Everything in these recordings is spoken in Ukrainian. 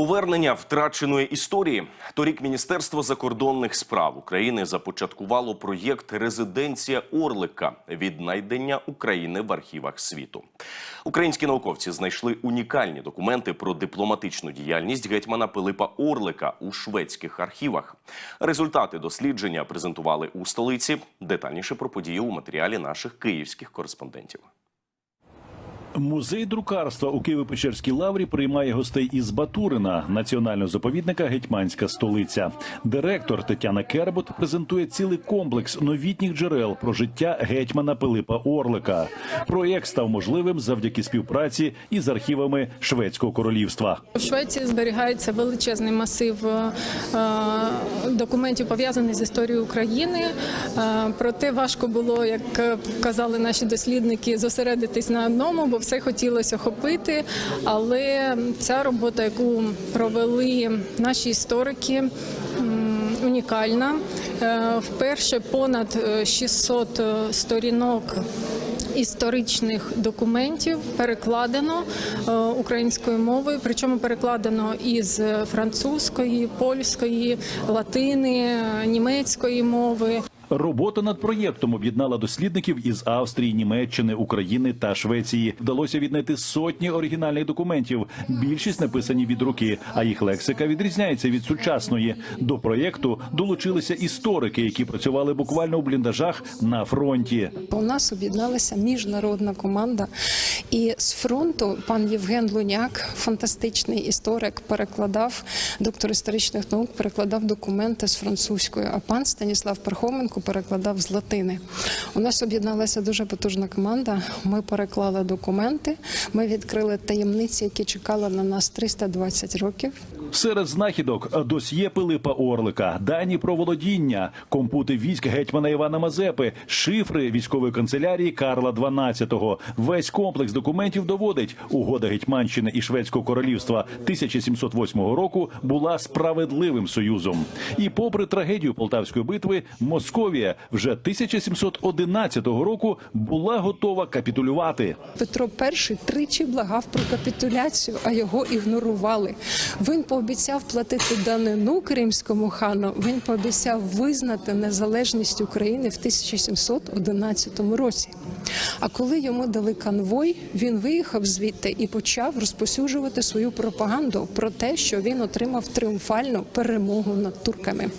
Повернення втраченої історії. Торік Міністерство закордонних справ України започаткувало проєкт Резиденція Орлика віднайдення України в архівах світу. Українські науковці знайшли унікальні документи про дипломатичну діяльність гетьмана Пилипа Орлика у шведських архівах. Результати дослідження презентували у столиці. Детальніше про події у матеріалі наших київських кореспондентів. Музей друкарства у Києво-Печерській лаврі приймає гостей із Батурина, національного заповідника Гетьманська столиця. Директор Тетяна Кербот презентує цілий комплекс новітніх джерел про життя гетьмана Пилипа Орлика. Проєкт став можливим завдяки співпраці із архівами Шведського королівства. В Швеції зберігається величезний масив е, документів пов'язаний з історією України. Е, Проте важко було, як е, казали наші дослідники, зосередитись на одному, бо все хотілося охопити. Але ця робота, яку провели наші історики. Унікальна. Е, Вперше понад е, 600 сторінок історичних документів перекладено е, українською мовою, причому перекладено із французької, польської, латини, е, німецької мови. Робота над проєктом об'єднала дослідників із Австрії, Німеччини, України та Швеції. Вдалося віднайти сотні оригінальних документів. Більшість написані від руки, а їх лексика відрізняється від сучасної. До проєкту долучилися історики, які працювали буквально у бліндажах на фронті. У нас об'єдналася міжнародна команда, і з фронту пан Євген Луняк, фантастичний історик, перекладав доктор історичних наук, перекладав документи з французької. А пан Станіслав Пархоменко перекладав з латини. У нас об'єдналася дуже потужна команда. Ми переклали документи. Ми відкрили таємниці, які чекали на нас 320 років. Серед знахідок досьє Пилипа Орлика, дані про володіння, компути військ гетьмана Івана Мазепи, шифри військової канцелярії Карла XII. Весь комплекс документів доводить, угода Гетьманщини і Шведського королівства 1708 року була справедливим союзом. І попри трагедію Полтавської битви, Московія вже 1711 року була готова капітулювати. Петро І тричі благав про капітуляцію, а його ігнорували. Він пообіцяв платити данину кримському хану. Він пообіцяв визнати незалежність України в 1711 році. А коли йому дали конвой, він виїхав звідти і почав розпосюджувати свою пропаганду про те, що він отримав тріумфальну перемогу над турками.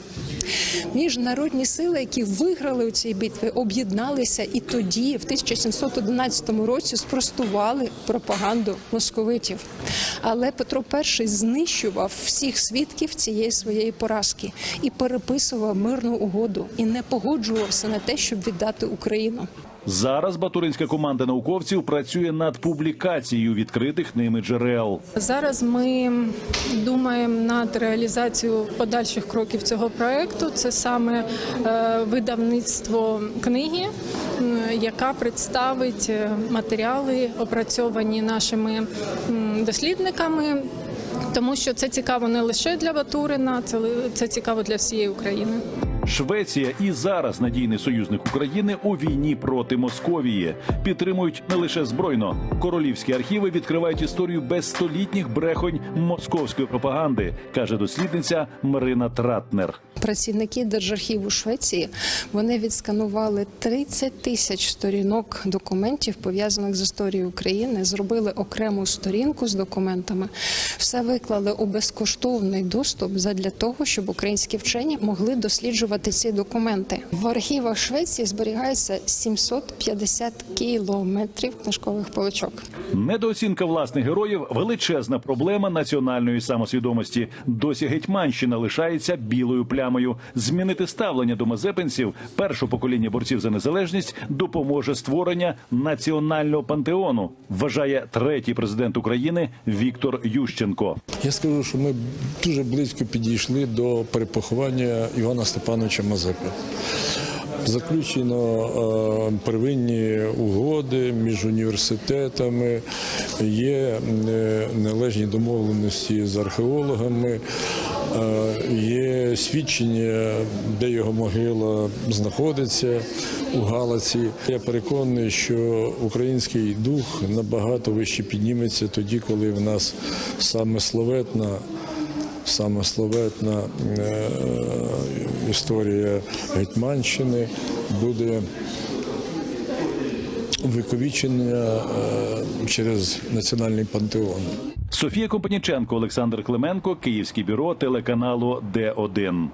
Міжнародні сили, які виграли у цій битві, об'єдналися і тоді, в 1711 році, спростували пропаганду московитів. Але Петро І знищував всіх свідків цієї своєї поразки і переписував мирну угоду і не погоджувався на те, щоб віддати Україну. Зараз батуринська команда науковців працює над публікацією відкритих ними джерел. Зараз ми думаємо над реалізацією подальших кроків цього проекту. Це саме е, видавництво книги, яка представить е, матеріали, опрацьовані нашими дослідниками. Тому що це цікаво не лише для Батурина, це, це цікаво для всієї України. Швеція і зараз надійний союзник України у війні проти Московії. Підтримують не лише збройно. Королівські архіви відкривають історію безстолітніх брехонь московської пропаганди, каже дослідниця Марина Тратнер. Працівники Держархіву Швеції вони відсканували 30 тисяч сторінок документів пов'язаних з історією України. Зробили окрему сторінку з документами. Все виклали у безкоштовний доступ задля того, щоб українські вчені могли досліджувати ці документи. В архівах Швеції зберігається 750 кілометрів книжкових поличок. Недооцінка власних героїв величезна проблема національної самосвідомості. Досі Гетьманщина лишається білою плямою. Змінити ставлення до мазепинців перше покоління борців за незалежність допоможе створення національного пантеону. Вважає третій президент України Віктор Ющенко. Я скажу, що ми дуже близько підійшли до перепоховання Івана Степановича Мазепи. Заключено е, первинні угоди між університетами, є е, належні домовленості з археологами, е, є свідчення, де його могила знаходиться у Галаці. Я переконаний, що український дух набагато вище підніметься тоді, коли в нас саме славетна саме славетна е, історія Гетьманщини буде увіковічена е, через національний пантеон. Софія Компаніченко, Олександр Клименко, Київське бюро телеканалу Д1.